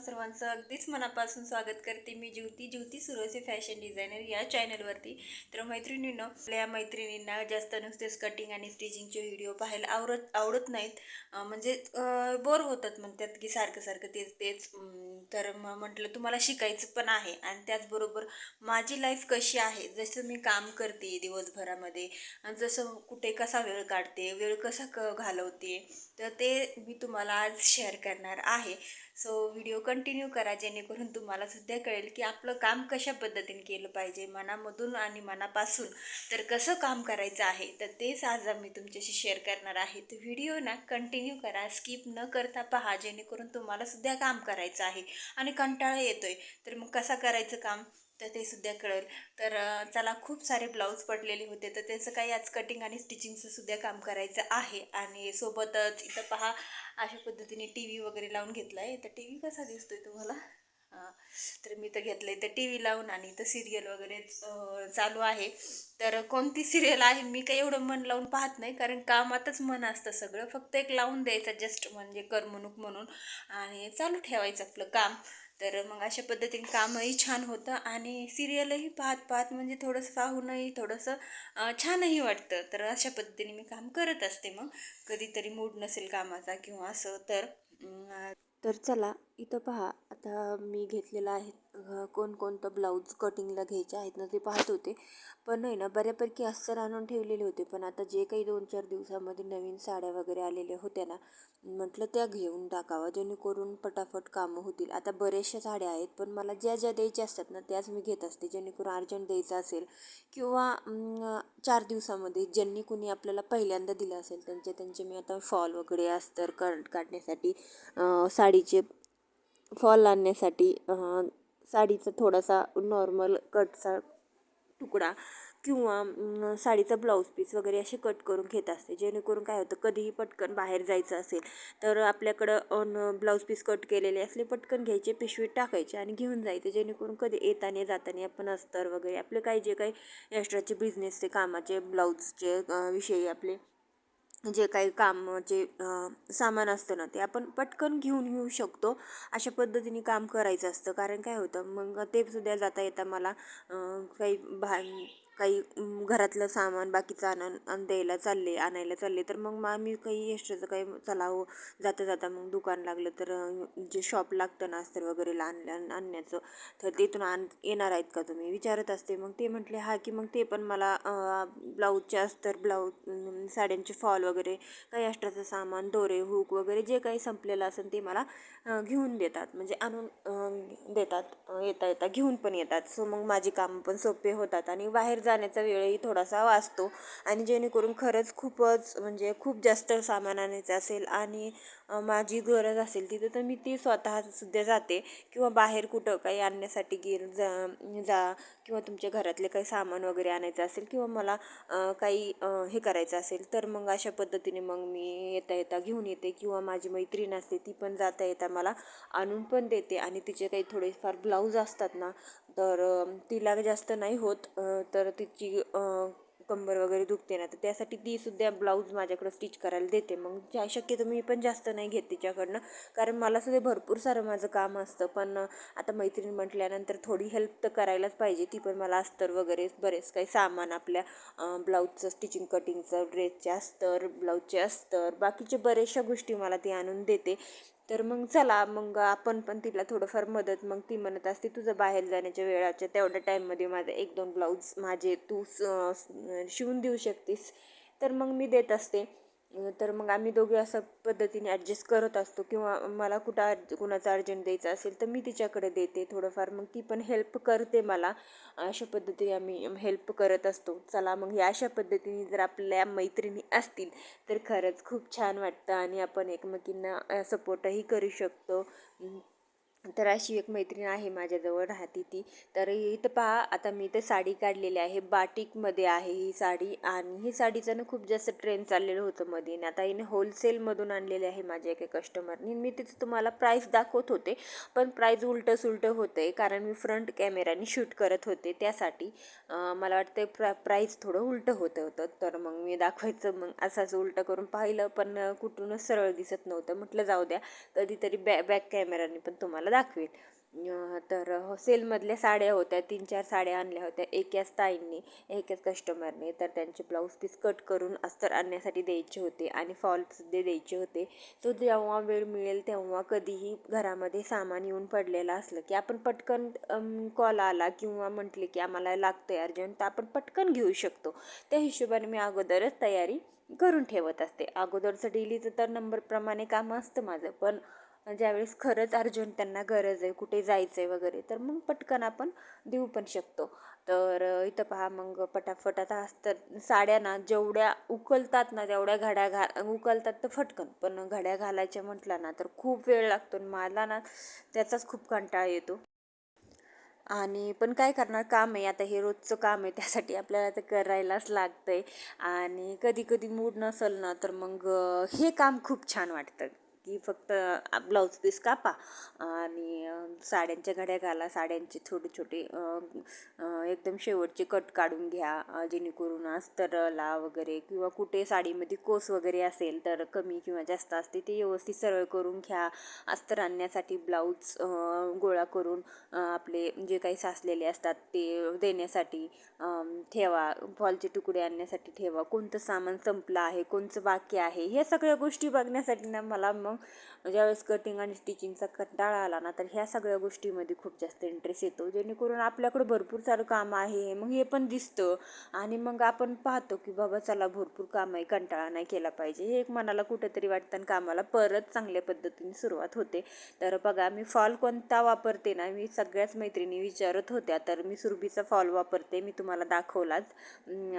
सर्वांचं अगदीच मनापासून स्वागत करते मी ज्योती. ज्योती सुरोसे फॅशन डिझायनर या चॅनलवरती तर मैत्रिणीनं आपल्या मैत्रिणींना जास्त नुसतेच कटिंग आणि स्टिचिंगचे व्हिडिओ पाहायला आवडत आवडत नाहीत. म्हणजे बोर होतात म्हणतात की सारखं सारखं तेच तेच. तर मग म्हटलं तुम्हाला शिकायचं पण आहे आणि त्याचबरोबर माझी लाईफ कशी आहे? जसं मी काम करते दिवसभरामध्ये आणि जसं कुठे कसा वेळ काढते वेळ कसा क घालवते तर ते मी तुम्हाला आज शेअर करणार आहे. सो व्हिडिओ कंटिन्यू करा जेणेकरून तुम्हाला सुद्धा कळेल की आपलं काम कशा पद्धतीने केलं पाहिजे मनामधून आणि मनापासून. तर कसं काम करायचं आहे तर तेच आज मी तुमच्याशी शेअर करणार आहे. तर व्हिडिओ ना कंटिन्यू करा स्किप न करता पहा जेणेकरून तुम्हाला सुद्धा काम करायचं आहे आणि कंटाळा येतोय. तर मग कसा करायचं काम? तर ते सुद्धा कळेल. तर चला खूप सारे ब्लाऊज पडलेले होते. तर त्याचं काही आज कटिंग आणि स्टिचिंगचं सुद्धा काम करायचं आहे. आणि सोबतच इथं पहा अशा पद्धतीने टी व्ही वगैरे लावून घेतला आहे तर टी व्ही कसा दिसतोय तुम्हाला? तर मी तर घेतलं आहे तर टी व्ही लावून आणि इथं सिरियल वगैरे चालू आहे. तर कोणती सिरियल आहे? मी काही एवढं मन लावून पाहत नाही. कारण कामातच मन असतं सगळं. फक्त एक लावून द्यायचं जस्ट म्हणजे करमणूक म्हणून. आणि चालू ठेवायचं आपलं काम. तर मग अशा पद्धतीने कामही छान होतं आणि सिरियलही पाहत पाहत म्हणजे थोडंसं पाहूनही थोडंसं छानही वाटतं. तर अशा पद्धतीने मी काम करत असते मग. कधीतरी मूड नसेल कामाचा किंवा असं तर तर चला. इथं पहा आता मी घेतलेलं आहे कोणकोणतं ब्लाऊज कटिंगला घ्यायचे आहेत ना ते पाहत होते. पण नाही ना बऱ्यापैकी अस्तर आणून ठेवलेले होते. पण आता जे काही दोन चार दिवसामध्ये नवीन साड्या वगैरे आलेल्या होत्या ना म्हटलं त्या घेऊन टाकावं जेणेकरून पटापट कामं होतील. आता बऱ्याचशा साड्या आहेत पण मला ज्या ज्या द्यायच्या असतात ना त्याच मी घेत असते. जेणेकरून अर्जंट द्यायचं असेल किंवा चार दिवसामध्ये ज्यांनी कुणी आपल्याला पहिल्यांदा दिलं असेल त्यांचे त्यांचे मी आता फॉल वगैरे अस्तर कर काढण्यासाठी साडीचे फॉल आणण्यासाठी साडीचा थोडासा नॉर्मल कटचा तुकडा किंवा साडीचा ब्लाऊज पीस वगैरे असे कट करून घेत असते. जेणेकरून काय होतं कधीही पटकन बाहेर जायचं असेल तर आपल्याकडं ऑन ब्लाऊज पीस कट केलेले असले पटकन घ्यायचे पिशवीत टाकायचे आणि घेऊन जायचे. जेणेकरून कधी येताना जाताना आपण अस्तर वगैरे आपले काही जे काही एक्स्ट्राचे बिझनेसचे कामाचे ब्लाऊजचे विषयी आपले जे काही कामाचे जे सामान असतं ना ते आपण पटकन घेऊन येऊ शकतो. अशा पद्धतीने काम करायचं असतं. कारण काय होतं मग ते सुद्धा जाता येता मला काही भा काही घरातलं सामान बाकीचं आणून आणि द्यायला चालले आणायला चालले तर मग मग आम्ही काही एक्स्ट्राचं काही चला जाता जाता मग दुकान लागलं तर जे शॉप लागतं ना अस्तर वगैरे आणल्या आणण्याचं तर तिथून आण येणार आहेत का तुम्ही? विचारत असते. मग ते म्हटले हा की मग ते पण मला ब्लाऊजचे अस्तर ब्लाऊज साड्यांचे फॉल वगैरे काही एक्स्ट्राचं सामान दोरे हुक वगैरे जे काही संपलेलं असेल ते मला घेऊन देतात. म्हणजे आणून देतात येता येता घेऊन पण येतात. सो मग माझी कामं पण सोपे होतात आणि बाहेर जाण्याचा वेळही थोडासा वाचतो. आणि जेणेकरून खरंच खूपच म्हणजे खूप जास्त सामान आणायचं असेल आणि माझी गरज असेल तिथं तर मी ती स्वतः सुद्धा जाते. किंवा बाहेर कुठं काही आणण्यासाठी गेल जा जा किंवा तुमच्या घरातले काही सामान वगैरे आणायचं असेल किंवा मला काही हे करायचं असेल तर मग अशा पद्धतीने मग मी येता येता घेऊन येते. किंवा माझी मैत्रीण असते ती पण जाता येता मला आणून पण देते. आणि तिचे काही थोडेफार ब्लाऊज असतात ना तर तिला जास्त नाही होत तर तिची कंबर वगैरे दुखते ना तर त्यासाठी ती सुद्धा ब्लाऊज माझ्याकडं स्टिच करायला देते. मग ज्या शक्यतो मी पण जास्त नाही घेत तिच्याकडनं कारण मला सुद्धा भरपूर सारं माझं काम असतं. पण आता मैत्रीण म्हटल्यानंतर थोडी हेल्प तर करायलाच पाहिजे. ती पण मला अस्तर वगैरे बरेच काही सामान आपल्या ब्लाऊजचं स्टिचिंग कटिंगचं ड्रेसचे अस्तर ब्लाऊजचे अस्तर बाकीचे बऱ्याचशा गोष्टी मला ती आणून देते. तर मग चला मग आपण पण तिला थोडंफार मदत मग ती म्हणत असते तुझं बाहेर जाण्याच्या वेळाच्या तेवढ्या टाईममध्ये माझे एक दोन ब्लाऊज माझे तू शिवून देऊ शकतेस. तर मग मी देत असते. तर मग आम्ही दोघे असं पद्धतीने ॲडजस्ट करत असतो किंवा मला कुठं अर्ज कुणाचा अर्जंट द्यायचा असेल तर मी तिच्याकडे देते थोडंफार. मग ती पण हेल्प करते मला. अशा पद्धतीने आम्ही हेल्प करत असतो. चला मग ह्या अशा पद्धतीने जर आपल्या मैत्रिणी असतील तर खरंच खूप छान वाटतं आणि आपण एकमेकींना सपोर्टही करू शकतो. तर अशी एक मैत्रीण आहे माझ्याजवळ राहते ती. तर इथं पहा आता मी इथं साडी काढलेली आहे. बाटिकमध्ये आहे ही साडी आणि ही साडीचं ना खूप जास्त ट्रेंड चाललेलं होतं मध्ये आणि आता हिने होलसेलमधून आणलेले आहे माझ्या एका कस्टमरनी मी तिथं तुम्हाला प्राईस दाखवत होते पण प्राईज उलटं सुलटं होतं आहे कारण मी फ्रंट कॅमेराने शूट करत होते त्यासाठी. मला वाटतं प्रा प्राईज थोडं उलटं होतं होतं. तर मग मी दाखवायचं मग असंच उलटं करून पाहिलं पण कुठूनच सरळ दिसत नव्हतं. म्हटलं जाऊ द्या कधीतरी बॅ बॅक कॅमेराने पण तुम्हाला तुम्हाला दाखवेल तर हो, सेलमधल्या साड्या होत्या तीन चार साड्या आणल्या होत्या एकाच ताईंनी एकाच कस्टमरने तर त्यांचे ब्लाऊज पीस कट करून अस्तर आणण्यासाठी द्यायचे होते आणि फॉलसुद्धा द्यायचे होते. तो जेव्हा वेळ मिळेल तेव्हा कधीही घरामध्ये सामान येऊन पडलेलं असलं की आपण पटकन कॉल आला किंवा म्हटले की आम्हाला लागतं आहे अर्जंट तर आपण पटकन घेऊ शकतो. त्या हिशोबाने मी अगोदरच तयारी करून ठेवत असते. अगोदरचं डेलीचं तर नंबरप्रमाणे काम असतं माझं पण ज्यावेळेस खरंच अर्जंट त्यांना गरज आहे कुठे जायचं आहे वगैरे तर मग पटकन आपण देऊ पण शकतो. तर इथं पहा मग पटाफट आता असतं साड्या ना जेवढ्या उकलतात ना तेवढ्या घड्या घा उकलतात तर फटकन पण घड्या घालायच्या म्हटलं ना तर खूप वेळ लागतो आणि मला ना त्याचाच खूप कंटाळा येतो. आणि पण काय करणार काम आहे आता हे रोजचं काम आहे त्यासाठी आपल्याला ते करायलाच लागतं आहे आणि कधी कधी मूड नसेल ना तर मग हे काम खूप छान वाटतं. की फक्त ब्लाऊज पीस कापा आणि साड्यांच्या घड्या घाला साड्यांचे छोटे छोटे एकदम शेवटचे कट काढून घ्या जेणेकरून अस्तरला वगैरे किंवा कुठे साडीमध्ये कोस वगैरे असेल तर कमी किंवा जास्त असते ते व्यवस्थित सरळ करून घ्या. अस्तर आणण्यासाठी ब्लाऊज गोळा करून आपले जे काही साचलेले असतात ते देण्यासाठी ठेवा. फॉलचे तुकडे आणण्यासाठी ठेवा. कोणतं सामान संपलं आहे कोणतं बाकी आहे ह्या सगळ्या गोष्टी बघण्यासाठी ना मला मग म्हणजे ज्यावेळेस कटिंग आणि स्टिचिंगचा कंटाळा आला ना तर ह्या सगळ्या गोष्टीमध्ये खूप जास्त इंटरेस्ट येतो. जेणेकरून आपल्याकडं भरपूर सारं काम आहे मग हे पण दिसतं. आणि मग आपण पाहतो की बाबा चला भरपूर काम आहे कंटाळा नाही केला पाहिजे. हे एक मनाला कुठंतरी वाटतं आणि कामाला परत चांगल्या पद्धतीने सुरुवात होते. तर बघा मी फॉल कोणता वापरते ना मी सगळ्याच मैत्रिणी विचारत होत्या तर मी सुरभीचा फॉल वापरते मी तुम्हाला दाखवलाच.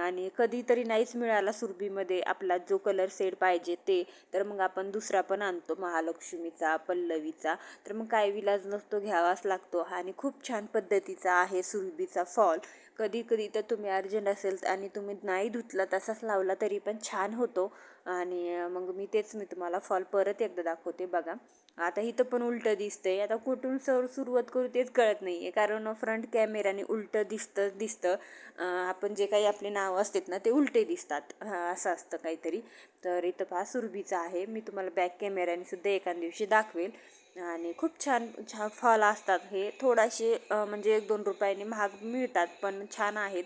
आणि कधीतरी नाहीच मिळाला सुरभीमध्ये आपला जो कलर सेड पाहिजे ते. तर मग आपण दुसरा पण आणतो. महालक्ष्मीचा पल्लवीचा तर मग काय विलाज नसतो घ्यावाच लागतो. आणि खूप छान पद्धतीचा आहे सुरभीचा फॉल. कधी कधी तर तुम्ही अर्जंट असेल आणि तुम्ही नाही धुतला तसाच लावला तरी पण छान होतो. आणि मग मी तेच मी तुम्हाला फॉल परत एकदा दाखवते बघा. आता इथं पण उलटं दिसतंय. आता कुठून सर सुरुवात करू तेच कळत नाही आहे कारण फ्रंट कॅमेराने उलटं दिसतं दिसतं. आपण जे काही आपले नाव असतात ना ते उलटे दिसतात. असं असतं काहीतरी. तर इथं पहा सुरभीचं आहे. मी तुम्हाला बॅक कॅमेऱ्याने सुद्धा एका दिवशी दाखवेल. आणि खूप छान छान फॉल असतात हे. थोडाशे म्हणजे एक दोन रुपयाने महाग मिळतात पण छान आहेत.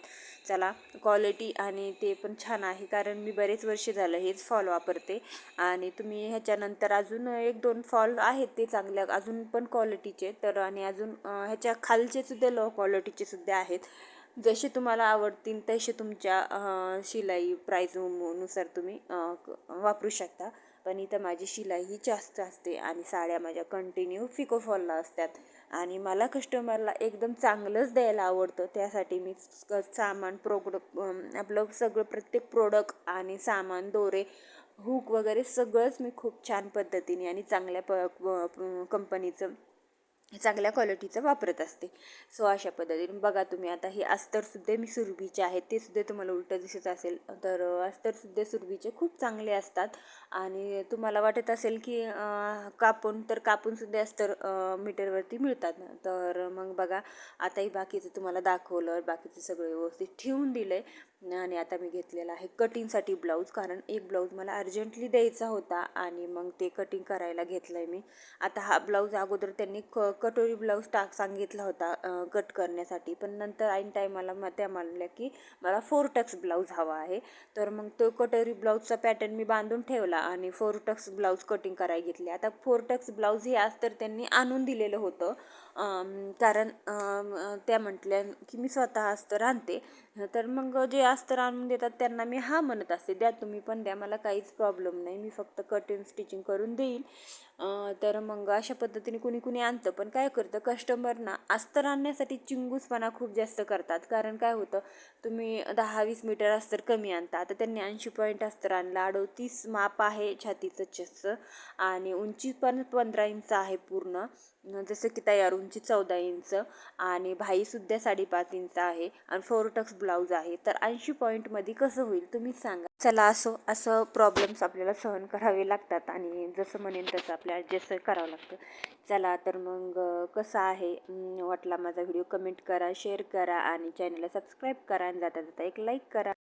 चला क्वालिटी आणि ते पण छान आहे कारण मी बरेच वर्ष झालं हेच फॉल वापरते. आणि तुम्ही ह्याच्यानंतर अजून एक दोन फॉल आहेत ते चांगल्या अजून पण क्वालिटीचे तर आणि अजून ह्याच्या खालचे सुद्धा लो क्वालिटीचे सुद्धा आहेत. जसे तुम्हाला आवडतील तसे तुमच्या शिलाई प्राईजनुसार तुम्ही क- वापरू शकता. पण इथं माझी शिलाई ही जास्त असते आणि साड्या माझ्या कंटिन्यू फिको फॉलला असतात. आणि मला कस्टमरला एकदम चांगलंच द्यायला आवडतं. त्यासाठी मी सामान प्रोडक्ट आपलं सगळं प्रत्येक प्रोडक्ट आणि सामान दोरे हुक वगैरे सगळंच मी खूप छान पद्धतीने आणि चांगल्या प कंपनीचं चांगल्या क्वालिटीचं वापरत असते. सो अशा पद्धतीने बघा तुम्ही आता हे अस्तरसुद्धा मी सुरभीचे आहेत ते सुद्धा तुम्हाला उलटं दिसत असेल. तर अस्तरसुद्धा सुरभीचे खूप चांगले असतात. आणि तुम्हाला वाटत असेल की कापून तर कापूनसुद्धा अस्तर मीटरवरती मिळतात. ना तर मग बघा आताही बाकीचं तुम्हाला दाखवलं बाकीचं सगळं व्यवस्थित ठेवून दिलं आहे आणि आता मी घेतलेला आहे कटिंगसाठी ब्लाऊज कारण एक ब्लाऊज मला अर्जंटली द्यायचा होता आणि मग ते कटिंग करायला घेतलं आहे मी. आता हा ब्लाऊज अगोदर त्यांनी क कटोरी ब्लाऊज टाक सांगितला होता कट करण्यासाठी. पण नंतर ऐन टायमाला मग त्या म्हणल्या की मला फोर टक्स ब्लाऊज हवा आहे. तर मग तो कटोरी ब्लाऊजचा पॅटर्न मी बांधून ठेवला आणि फोर टक्स ब्लाऊज कटिंग करायला घेतले. आता फोर टक्स ब्लाऊज हे आज तर त्यांनी आणून दिलेलं होतं. कारण त्या म्हटल्या की मी स्वतः अस्तर आणते. तर मग जे अस्तर आणून देतात त्यांना मी हा म्हणत असते द्या तुम्ही पण द्या मला काहीच प्रॉब्लेम नाही मी फक्त कटिंग स्टिचिंग करून देईल. तर मग अशा पद्धतीने कुणी कुणी आणतं. पण काय करतं कस्टमरना अस्तर आणण्यासाठी चिंगूसपणा खूप जास्त करतात. कारण काय होतं तुम्ही दहा वीस मीटर अस्तर कमी आणता. आता त्यांनी ऐंशी पॉईंट अस्तर आणलं. अडोतीस माप आहे छातीचं चेस्टचं आणि उंची पण पंधरा इंच आहे पूर्ण. जसं की तयार उंची चौदा इंच. आणि भाईसुद्धा साडेपाच इंच आहे. आणि फोर टक्स ब्लाऊज आहे. तर ऐंशी पॉईंटमध्ये कसं होईल तुम्हीच सांगा. चला असो असं प्रॉब्लेम्स आपल्याला सहन करावे लागतात आणि जसं म्हणेन तसं आपल्याला ॲडजस्ट करावं लागतं. चला तर मग कसं आहे? वाटला माझा व्हिडिओ कमेंट करा शेअर करा आणि चॅनलला सबस्क्राईब करा आणि जाता जाता एक लाईक करा.